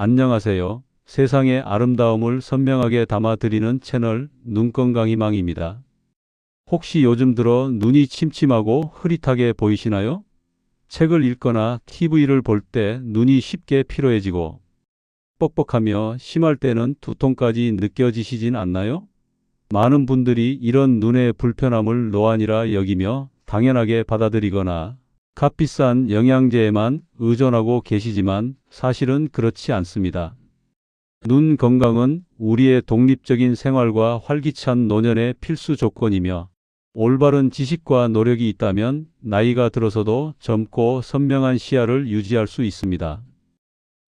안녕하세요. 세상의 아름다움을 선명하게 담아드리는 채널 눈건강희망입니다. 혹시 요즘 들어 눈이 침침하고 흐릿하게 보이시나요? 책을 읽거나 TV를 볼 때 눈이 쉽게 피로해지고 뻑뻑하며 심할 때는 두통까지 느껴지시진 않나요? 많은 분들이 이런 눈의 불편함을 노안이라 여기며 당연하게 받아들이거나 값비싼 영양제에만 의존하고 계시지만 사실은 그렇지 않습니다. 눈 건강은 우리의 독립적인 생활과 활기찬 노년의 필수 조건이며 올바른 지식과 노력이 있다면 나이가 들어서도 젊고 선명한 시야를 유지할 수 있습니다.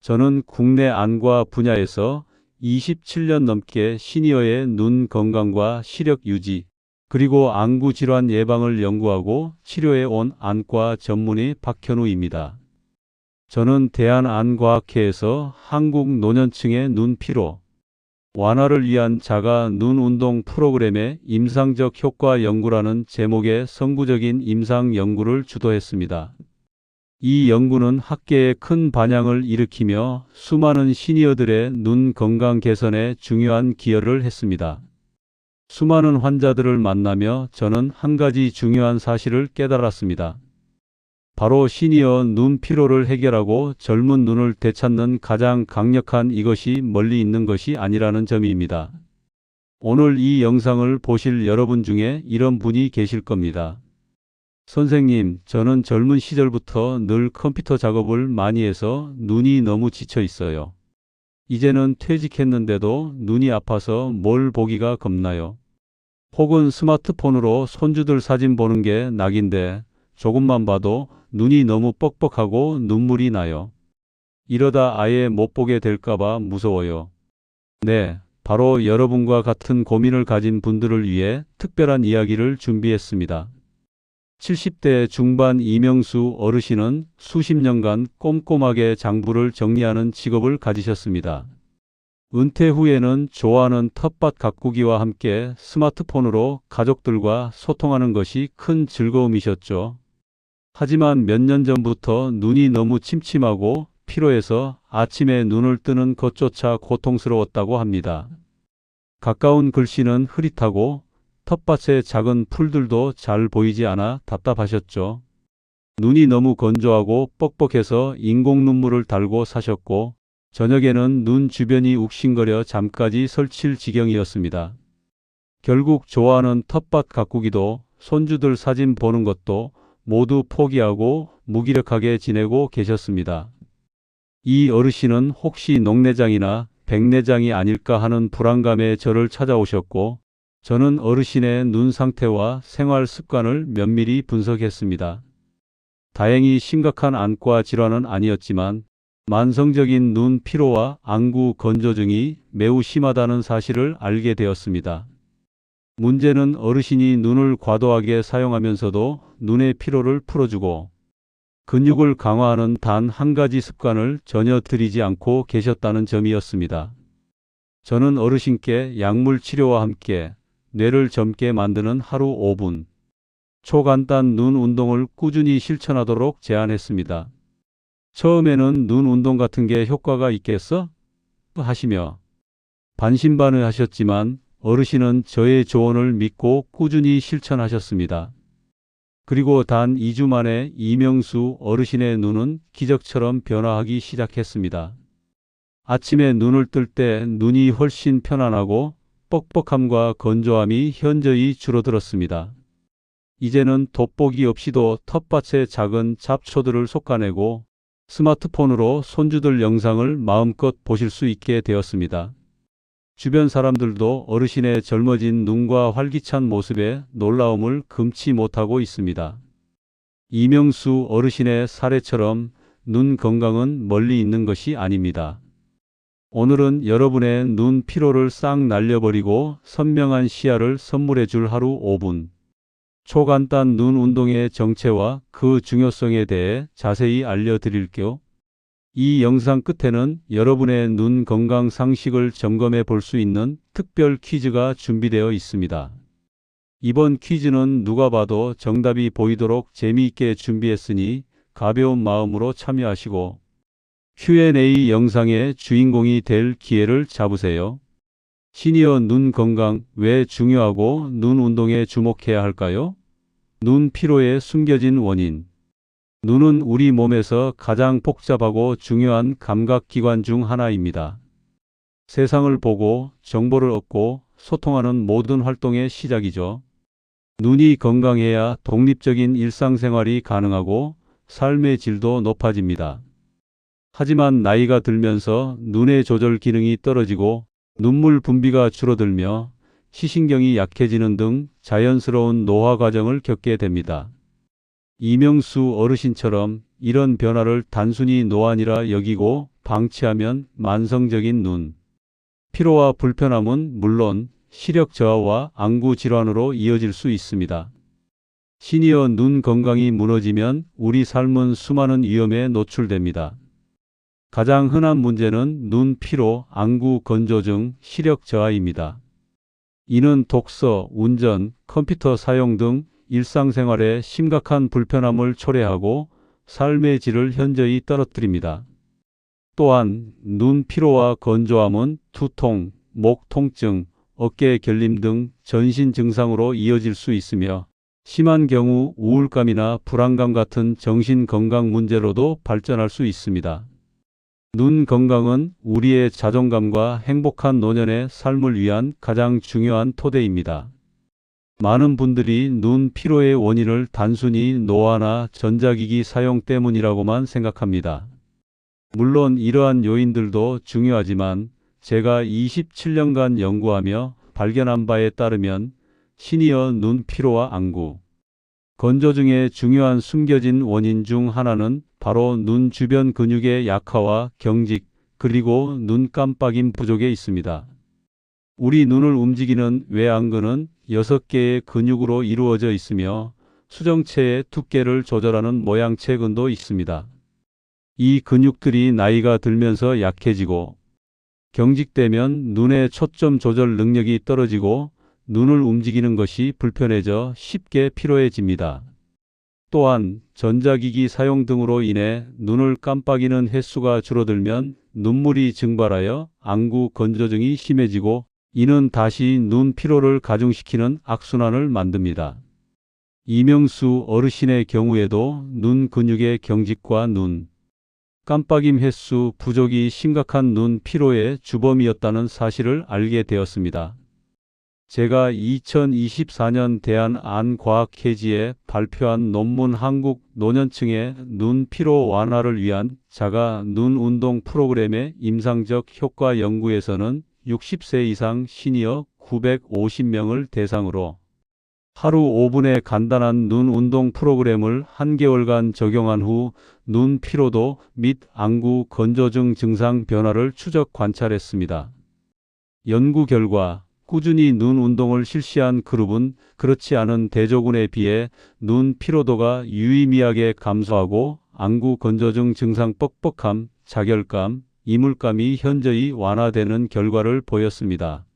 저는 국내 안과 분야에서 27년 넘게 시니어의 눈 건강과 시력 유지, 그리고 안구 질환 예방을 연구하고 치료해 온 안과 전문의 박현우입니다. 저는 대한안과학회에서 한국 노년층의 눈 피로 완화를 위한 자가 눈 운동 프로그램의 임상적 효과 연구라는 제목의 선구적인 임상 연구를 주도했습니다. 이 연구는 학계에 큰 반향을 일으키며 수많은 시니어들의 눈 건강 개선에 중요한 기여를 했습니다. 수많은 환자들을 만나며 저는 한 가지 중요한 사실을 깨달았습니다. 바로 시니어 눈 피로를 해결하고 젊은 눈을 되찾는 가장 강력한 이것이 멀리 있는 것이 아니라는 점입니다. 오늘 이 영상을 보실 여러분 중에 이런 분이 계실 겁니다. 선생님, 저는 젊은 시절부터 늘 컴퓨터 작업을 많이 해서 눈이 너무 지쳐 있어요. 이제는 퇴직했는데도 눈이 아파서 뭘 보기가 겁나요. 혹은 스마트폰으로 손주들 사진 보는 게 낙인데 조금만 봐도 눈이 너무 뻑뻑하고 눈물이 나요. 이러다 아예 못 보게 될까봐 무서워요. 네, 바로 여러분과 같은 고민을 가진 분들을 위해 특별한 이야기를 준비했습니다. 70대 중반 이명수 어르신은 수십 년간 꼼꼼하게 장부를 정리하는 직업을 가지셨습니다. 은퇴 후에는 좋아하는 텃밭 가꾸기와 함께 스마트폰으로 가족들과 소통하는 것이 큰 즐거움이셨죠. 하지만 몇 년 전부터 눈이 너무 침침하고 피로해서 아침에 눈을 뜨는 것조차 고통스러웠다고 합니다. 가까운 글씨는 흐릿하고 텃밭의 작은 풀들도 잘 보이지 않아 답답하셨죠. 눈이 너무 건조하고 뻑뻑해서 인공 눈물을 달고 사셨고 저녁에는 눈 주변이 욱신거려 잠까지 설칠 지경이었습니다. 결국 좋아하는 텃밭 가꾸기도 손주들 사진 보는 것도 모두 포기하고 무기력하게 지내고 계셨습니다. 이 어르신은 혹시 녹내장이나 백내장이 아닐까 하는 불안감에 저를 찾아오셨고 저는 어르신의 눈 상태와 생활 습관을 면밀히 분석했습니다. 다행히 심각한 안과 질환은 아니었지만 만성적인 눈 피로와 안구 건조증이 매우 심하다는 사실을 알게 되었습니다. 문제는 어르신이 눈을 과도하게 사용하면서도 눈의 피로를 풀어주고 근육을 강화하는 단 한 가지 습관을 전혀 들이지 않고 계셨다는 점이었습니다. 저는 어르신께 약물 치료와 함께 뇌를 젊게 만드는 하루 5분 초간단 눈 운동을 꾸준히 실천하도록 제안했습니다. 처음에는 눈 운동 같은 게 효과가 있겠어? 하시며 반신반의 하셨지만 어르신은 저의 조언을 믿고 꾸준히 실천하셨습니다. 그리고 단 2주 만에 이명수 어르신의 눈은 기적처럼 변화하기 시작했습니다. 아침에 눈을 뜰 때 눈이 훨씬 편안하고 뻑뻑함과 건조함이 현저히 줄어들었습니다. 이제는 돋보기 없이도 텃밭의 작은 잡초들을 솎아내고 스마트폰으로 손주들 영상을 마음껏 보실 수 있게 되었습니다. 주변 사람들도 어르신의 젊어진 눈과 활기찬 모습에 놀라움을 금치 못하고 있습니다. 이명수 어르신의 사례처럼 눈 건강은 멀리 있는 것이 아닙니다. 오늘은 여러분의 눈 피로를 싹 날려버리고 선명한 시야를 선물해 줄 하루 5분. 초간단 눈 운동의 정체와 그 중요성에 대해 자세히 알려드릴게요. 이 영상 끝에는 여러분의 눈 건강 상식을 점검해 볼 수 있는 특별 퀴즈가 준비되어 있습니다. 이번 퀴즈는 누가 봐도 정답이 보이도록 재미있게 준비했으니 가벼운 마음으로 참여하시고 Q&A 영상의 주인공이 될 기회를 잡으세요. 시니어 눈 건강 왜 중요하고 눈 운동에 주목해야 할까요? 눈 피로의 숨겨진 원인. 눈은 우리 몸에서 가장 복잡하고 중요한 감각기관 중 하나입니다. 세상을 보고 정보를 얻고 소통하는 모든 활동의 시작이죠. 눈이 건강해야 독립적인 일상생활이 가능하고 삶의 질도 높아집니다. 하지만 나이가 들면서 눈의 조절 기능이 떨어지고 눈물 분비가 줄어들며 시신경이 약해지는 등 자연스러운 노화 과정을 겪게 됩니다. 이명수 어르신처럼 이런 변화를 단순히 노안이라 여기고 방치하면 만성적인 눈, 피로와 불편함은 물론 시력 저하와 안구 질환으로 이어질 수 있습니다. 시니어 눈 건강이 무너지면 우리 삶은 수많은 위험에 노출됩니다. 가장 흔한 문제는 눈 피로, 안구 건조증, 시력 저하입니다. 이는 독서, 운전, 컴퓨터 사용 등 일상생활에 심각한 불편함을 초래하고 삶의 질을 현저히 떨어뜨립니다. 또한 눈 피로와 건조함은 두통, 목 통증, 어깨 결림 등 전신 증상으로 이어질 수 있으며 심한 경우 우울감이나 불안감 같은 정신 건강 문제로도 발전할 수 있습니다. 눈 건강은 우리의 자존감과 행복한 노년의 삶을 위한 가장 중요한 토대입니다. 많은 분들이 눈 피로의 원인을 단순히 노화나 전자기기 사용 때문이라고만 생각합니다. 물론 이러한 요인들도 중요하지만 제가 27년간 연구하며 발견한 바에 따르면 시니어 눈 피로와 안구, 건조증의 중요한 숨겨진 원인 중 하나는 바로 눈 주변 근육의 약화와 경직, 그리고 눈 깜빡임 부족에 있습니다. 우리 눈을 움직이는 외안근은 6개의 근육으로 이루어져 있으며 수정체의 두께를 조절하는 모양체 근도 있습니다. 이 근육들이 나이가 들면서 약해지고 경직되면 눈의 초점 조절 능력이 떨어지고 눈을 움직이는 것이 불편해져 쉽게 피로해집니다. 또한 전자기기 사용 등으로 인해 눈을 깜빡이는 횟수가 줄어들면 눈물이 증발하여 안구 건조증이 심해지고 이는 다시 눈 피로를 가중시키는 악순환을 만듭니다. 이명수 어르신의 경우에도 눈 근육의 경직과 눈 깜빡임 횟수 부족이 심각한 눈 피로의 주범이었다는 사실을 알게 되었습니다. 제가 2024년 대한안과학회지에 발표한 논문 한국 노년층의 눈 피로 완화를 위한 자가 눈 운동 프로그램의 임상적 효과 연구에서는 60세 이상 시니어 950명을 대상으로 하루 5분의 간단한 눈 운동 프로그램을 한 개월간 적용한 후 눈 피로도 및 안구 건조증 증상 변화를 추적 관찰했습니다. 연구 결과 꾸준히 눈 운동을 실시한 그룹은 그렇지 않은 대조군에 비해 눈 피로도가 유의미하게 감소하고 안구 건조증 증상 뻑뻑함, 자결감, 이물감이 현저히 완화되는 결과를 보였습니다.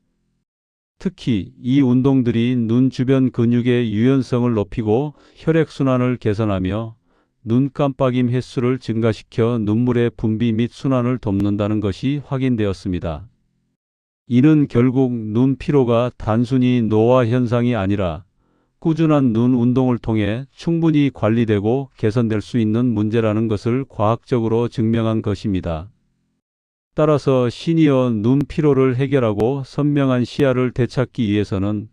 특히 이 운동들이 눈 주변 근육의 유연성을 높이고 혈액순환을 개선하며 눈 깜빡임 횟수를 증가시켜 눈물의 분비 및 순환을 돕는다는 것이 확인되었습니다. 이는 결국 눈 피로가 단순히 노화 현상이 아니라 꾸준한 눈 운동을 통해 충분히 관리되고 개선될 수 있는 문제라는 것을 과학적으로 증명한 것입니다. 따라서 시니어 눈 피로를 해결하고 선명한 시야를 되찾기 위해서는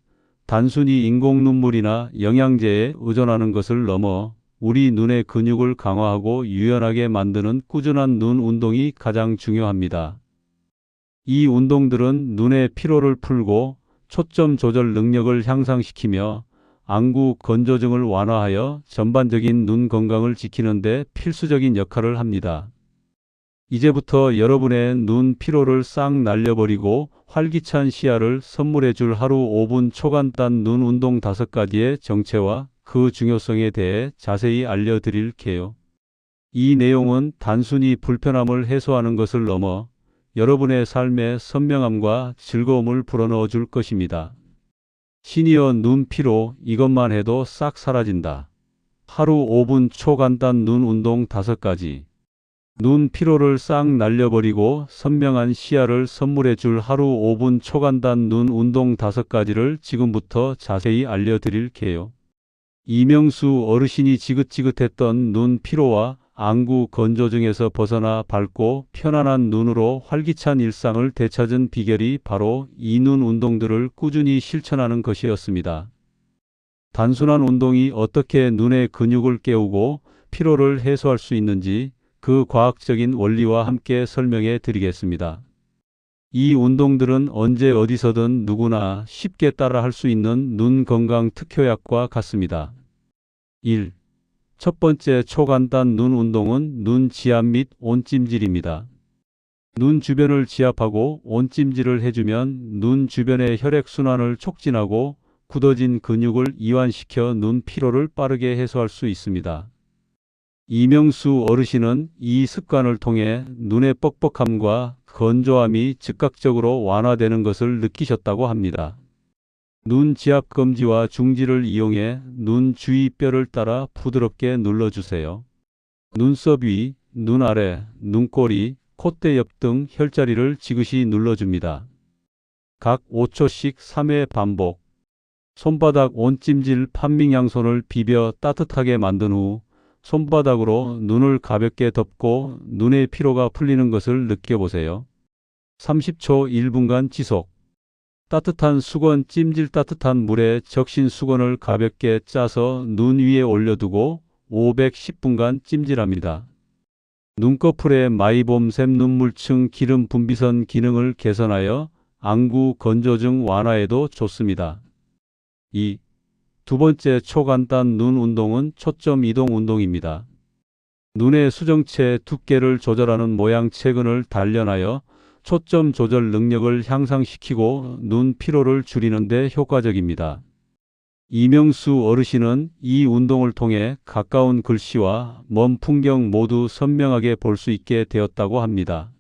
단순히 인공 눈물이나 영양제에 의존하는 것을 넘어 우리 눈의 근육을 강화하고 유연하게 만드는 꾸준한 눈 운동이 가장 중요합니다. 이 운동들은 눈의 피로를 풀고 초점 조절 능력을 향상시키며 안구 건조증을 완화하여 전반적인 눈 건강을 지키는 데 필수적인 역할을 합니다. 이제부터 여러분의 눈 피로를 싹 날려버리고 활기찬 시야를 선물해 줄 하루 5분 초간단 눈 운동 5가지의 정체와 그 중요성에 대해 자세히 알려드릴게요. 이 내용은 단순히 불편함을 해소하는 것을 넘어 여러분의 삶에 선명함과 즐거움을 불어넣어 줄 것입니다. 시니어 눈 피로 이것만 해도 싹 사라진다. 하루 5분 초간단 눈 운동 5가지. 눈 피로를 싹 날려버리고 선명한 시야를 선물해 줄 하루 5분 초간단 눈 운동 5가지를 지금부터 자세히 알려드릴게요. 이명수 어르신이 지긋지긋했던 눈 피로와 안구 건조증에서 벗어나 밝고 편안한 눈으로 활기찬 일상을 되찾은 비결이 바로 이 눈 운동들을 꾸준히 실천하는 것이었습니다. 단순한 운동이 어떻게 눈의 근육을 깨우고 피로를 해소할 수 있는지 그 과학적인 원리와 함께 설명해 드리겠습니다. 이 운동들은 언제 어디서든 누구나 쉽게 따라 할 수 있는 눈 건강 특효약과 같습니다. 1. 첫 번째 초간단 눈 운동은 눈 지압 및 온찜질입니다. 눈 주변을 지압하고 온찜질을 해주면 눈 주변의 혈액순환을 촉진하고 굳어진 근육을 이완시켜 눈 피로를 빠르게 해소할 수 있습니다. 이명수 어르신은 이 습관을 통해 눈의 뻑뻑함과 건조함이 즉각적으로 완화되는 것을 느끼셨다고 합니다. 눈 지압 검지와 중지를 이용해 눈 주위 뼈를 따라 부드럽게 눌러주세요. 눈썹 위, 눈 아래, 눈꼬리, 콧대 옆 등 혈자리를 지그시 눌러줍니다. 각 5초씩 3회 반복. 손바닥 온찜질 판밍 양손을 비벼 따뜻하게 만든 후 손바닥으로 눈을 가볍게 덮고 눈의 피로가 풀리는 것을 느껴보세요. 30초 1분간 지속. 따뜻한 수건 찜질 따뜻한 물에 적신 수건을 가볍게 짜서 눈 위에 올려두고 510분간 찜질합니다. 눈꺼풀의 마이봄샘 눈물층 기름 분비선 기능을 개선하여 안구 건조증 완화에도 좋습니다. 2. 두 번째 초간단 눈 운동은 초점 이동 운동입니다. 눈의 수정체 두께를 조절하는 모양 체근을 단련하여 초점 조절 능력을 향상시키고 눈 피로를 줄이는 데 효과적입니다. 이명수 어르신은 이 운동을 통해 가까운 글씨와 먼 풍경 모두 선명하게 볼 수 있게 되었다고 합니다.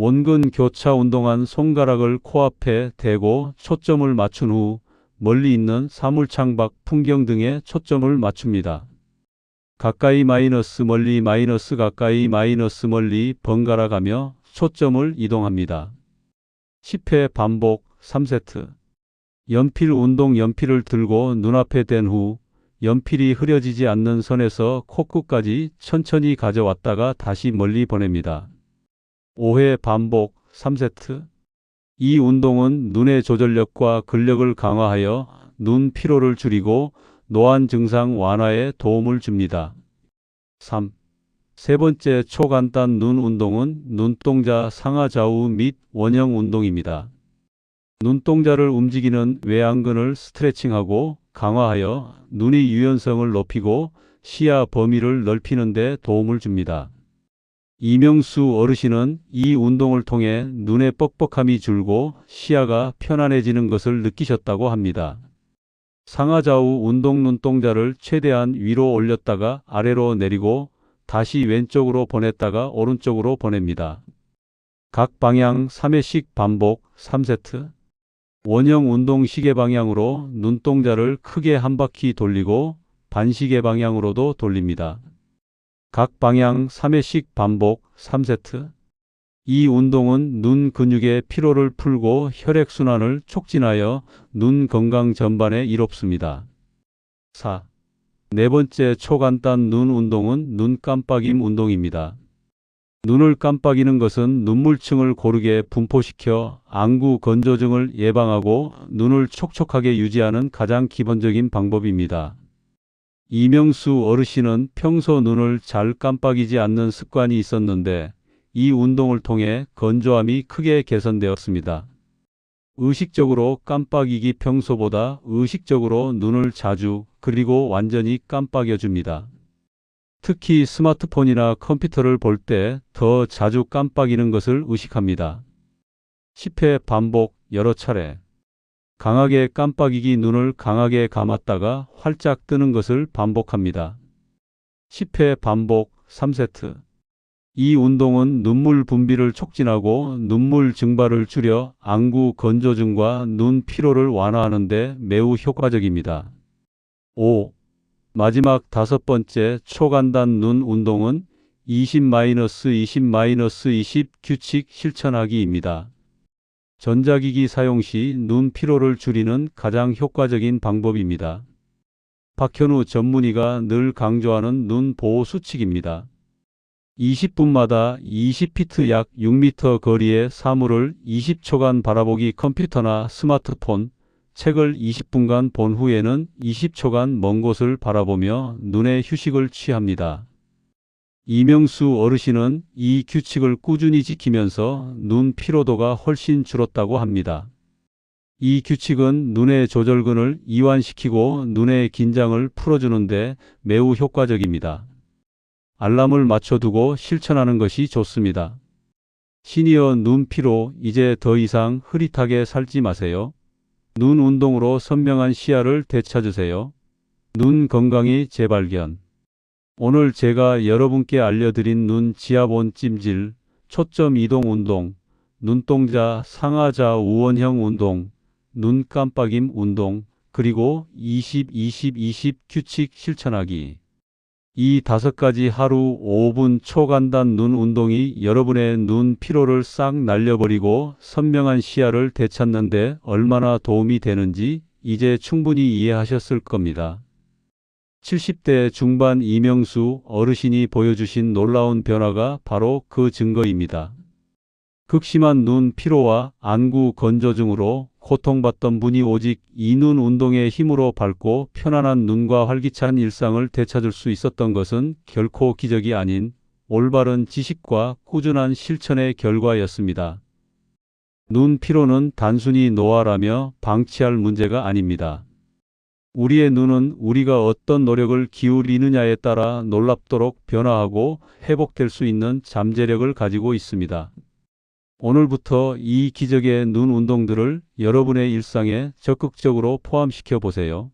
원근 교차 운동한 손가락을 코앞에 대고 초점을 맞춘 후 멀리 있는 사물창 밖 풍경 등에 초점을 맞춥니다. 가까이 마이너스 멀리 마이너스 가까이 마이너스 멀리 번갈아 가며 초점을 이동합니다. 10회 반복 3세트. 연필 운동 연필을 들고 눈앞에 댄 후 연필이 흐려지지 않는 선에서 코끝까지 천천히 가져왔다가 다시 멀리 보냅니다. 5회 반복 3세트. 이 운동은 눈의 조절력과 근력을 강화하여 눈 피로를 줄이고 노안 증상 완화에 도움을 줍니다. 3. 세 번째 초간단 눈 운동은 눈동자 상하 좌우 및 원형 운동입니다. 눈동자를 움직이는 외안근을 스트레칭하고 강화하여 눈의 유연성을 높이고 시야 범위를 넓히는 데 도움을 줍니다. 이명수 어르신은 이 운동을 통해 눈의 뻑뻑함이 줄고 시야가 편안해지는 것을 느끼셨다고 합니다. 상하좌우 운동 눈동자를 최대한 위로 올렸다가 아래로 내리고 다시 왼쪽으로 보냈다가 오른쪽으로 보냅니다. 각 방향 3회씩 반복 3세트. 원형 운동 시계 방향으로 눈동자를 크게 한 바퀴 돌리고 반시계 방향으로도 돌립니다. 각 방향 3회씩 반복 3세트. 이 운동은 눈 근육의 피로를 풀고 혈액순환을 촉진하여 눈 건강 전반에 이롭습니다. 4. 네 번째 초간단 눈 운동은 눈 깜빡임 운동입니다. 눈을 깜빡이는 것은 눈물층을 고르게 분포시켜 안구 건조증을 예방하고 눈을 촉촉하게 유지하는 가장 기본적인 방법입니다. 이명수 어르신은 평소 눈을 잘 깜빡이지 않는 습관이 있었는데 이 운동을 통해 건조함이 크게 개선되었습니다. 의식적으로 깜빡이기 평소보다 의식적으로 눈을 자주 그리고 완전히 깜빡여 줍니다. 특히 스마트폰이나 컴퓨터를 볼 때 더 자주 깜빡이는 것을 의식합니다. 10회 반복 여러 차례 강하게 깜빡이기 눈을 강하게 감았다가 활짝 뜨는 것을 반복합니다. 10회 반복 3세트. 이 운동은 눈물 분비를 촉진하고 눈물 증발을 줄여 안구 건조증과 눈 피로를 완화하는 데 매우 효과적입니다. 5. 마지막 다섯 번째 초간단 눈 운동은 20-20-20 규칙 실천하기입니다. 전자기기 사용 시 눈 피로를 줄이는 가장 효과적인 방법입니다. 박현우 전문의가 늘 강조하는 눈 보호 수칙입니다. 20분마다 20피트 약 6m 거리의 사물을 20초간 바라보기 컴퓨터나 스마트폰, 책을 20분간 본 후에는 20초간 먼 곳을 바라보며 눈의 휴식을 취합니다. 이명수 어르신은 이 규칙을 꾸준히 지키면서 눈 피로도가 훨씬 줄었다고 합니다. 이 규칙은 눈의 조절근을 이완시키고 눈의 긴장을 풀어주는데 매우 효과적입니다. 알람을 맞춰두고 실천하는 것이 좋습니다. 시니어 눈 피로 이제 더 이상 흐릿하게 살지 마세요. 눈 운동으로 선명한 시야를 되찾으세요. 눈 건강이 재발견. 오늘 제가 여러분께 알려드린 눈 지하본 찜질, 초점 이동 운동, 눈동자 상하좌 우원형 운동, 눈 깜빡임 운동, 그리고 20-20-20 규칙 실천하기. 이 다섯 가지 하루 5분 초간단 눈 운동이 여러분의 눈 피로를 싹 날려버리고 선명한 시야를 되찾는데 얼마나 도움이 되는지 이제 충분히 이해하셨을 겁니다. 70대 중반 이명수 어르신이 보여주신 놀라운 변화가 바로 그 증거입니다. 극심한 눈 피로와 안구 건조증으로 고통받던 분이 오직 이 눈 운동의 힘으로 밝고 편안한 눈과 활기찬 일상을 되찾을 수 있었던 것은 결코 기적이 아닌 올바른 지식과 꾸준한 실천의 결과였습니다. 눈 피로는 단순히 노화라며 방치할 문제가 아닙니다. 우리의 눈은 우리가 어떤 노력을 기울이느냐에 따라 놀랍도록 변화하고 회복될 수 있는 잠재력을 가지고 있습니다. 오늘부터 이 기적의 눈 운동들을 여러분의 일상에 적극적으로 포함시켜 보세요.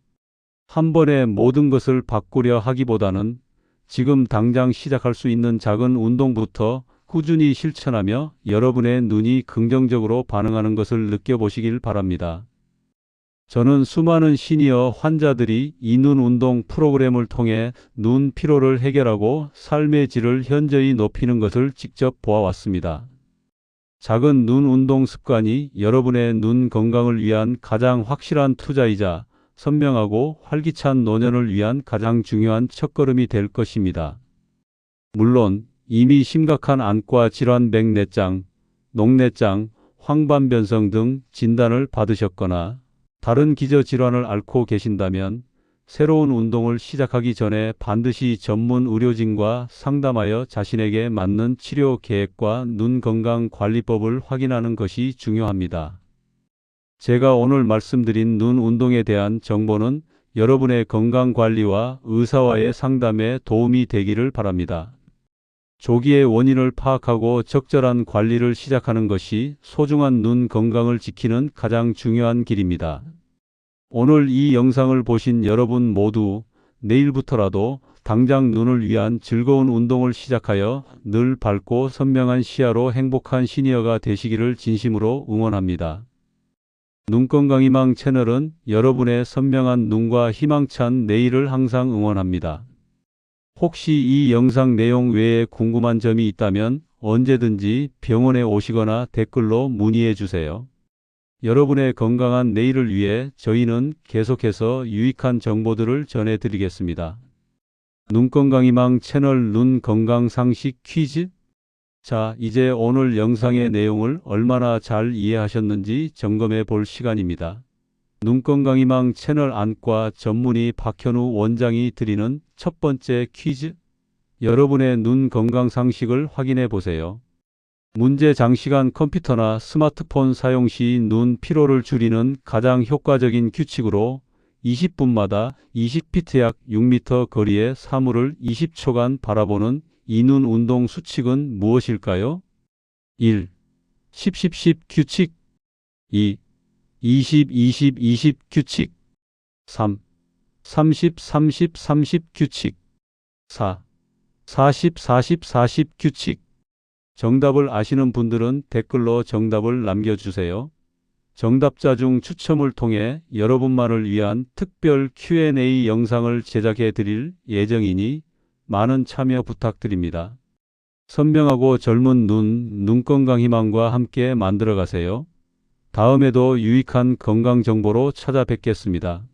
한 번에 모든 것을 바꾸려 하기보다는 지금 당장 시작할 수 있는 작은 운동부터 꾸준히 실천하며 여러분의 눈이 긍정적으로 반응하는 것을 느껴보시길 바랍니다. 저는 수많은 시니어 환자들이 이 눈 운동 프로그램을 통해 눈 피로를 해결하고 삶의 질을 현저히 높이는 것을 직접 보아왔습니다. 작은 눈 운동 습관이 여러분의 눈 건강을 위한 가장 확실한 투자이자 선명하고 활기찬 노년을 위한 가장 중요한 첫걸음이 될 것입니다. 물론 이미 심각한 안과 질환 백내장, 녹내장, 황반변성 등 진단을 받으셨거나 다른 기저 질환을 앓고 계신다면 새로운 운동을 시작하기 전에 반드시 전문 의료진과 상담하여 자신에게 맞는 치료 계획과 눈 건강 관리법을 확인하는 것이 중요합니다. 제가 오늘 말씀드린 눈 운동에 대한 정보는 여러분의 건강 관리와 의사와의 상담에 도움이 되기를 바랍니다. 조기의 원인을 파악하고 적절한 관리를 시작하는 것이 소중한 눈 건강을 지키는 가장 중요한 길입니다. 오늘 이 영상을 보신 여러분 모두 내일부터라도 당장 눈을 위한 즐거운 운동을 시작하여 늘 밝고 선명한 시야로 행복한 시니어가 되시기를 진심으로 응원합니다. 눈건강희망 채널은 여러분의 선명한 눈과 희망찬 내일을 항상 응원합니다. 혹시 이 영상 내용 외에 궁금한 점이 있다면 언제든지 병원에 오시거나 댓글로 문의해 주세요. 여러분의 건강한 내일을 위해 저희는 계속해서 유익한 정보들을 전해드리겠습니다. 눈건강희망 채널 눈 건강 상식 퀴즈 자, 이제 오늘 영상의 내용을 얼마나 잘 이해하셨는지 점검해 볼 시간입니다. 눈건강희망 채널 안과 전문의 박현우 원장이 드리는 첫 번째 퀴즈 여러분의 눈 건강 상식을 확인해 보세요. 문제 장시간 컴퓨터나 스마트폰 사용 시 눈 피로를 줄이는 가장 효과적인 규칙으로 20분마다 20피트 약 6m 거리의 사물을 20초간 바라보는 이눈 운동 수칙은 무엇일까요? 1. 10-10-10 규칙 2. 20-20-20 규칙 3. 30-30-30 규칙 4. 40-40-40 규칙 정답을 아시는 분들은 댓글로 정답을 남겨주세요. 정답자 중 추첨을 통해 여러분만을 위한 특별 Q&A 영상을 제작해 드릴 예정이니 많은 참여 부탁드립니다. 선명하고 젊은 눈, 눈 건강 희망과 함께 만들어 가세요. 다음에도 유익한 건강 정보로 찾아뵙겠습니다.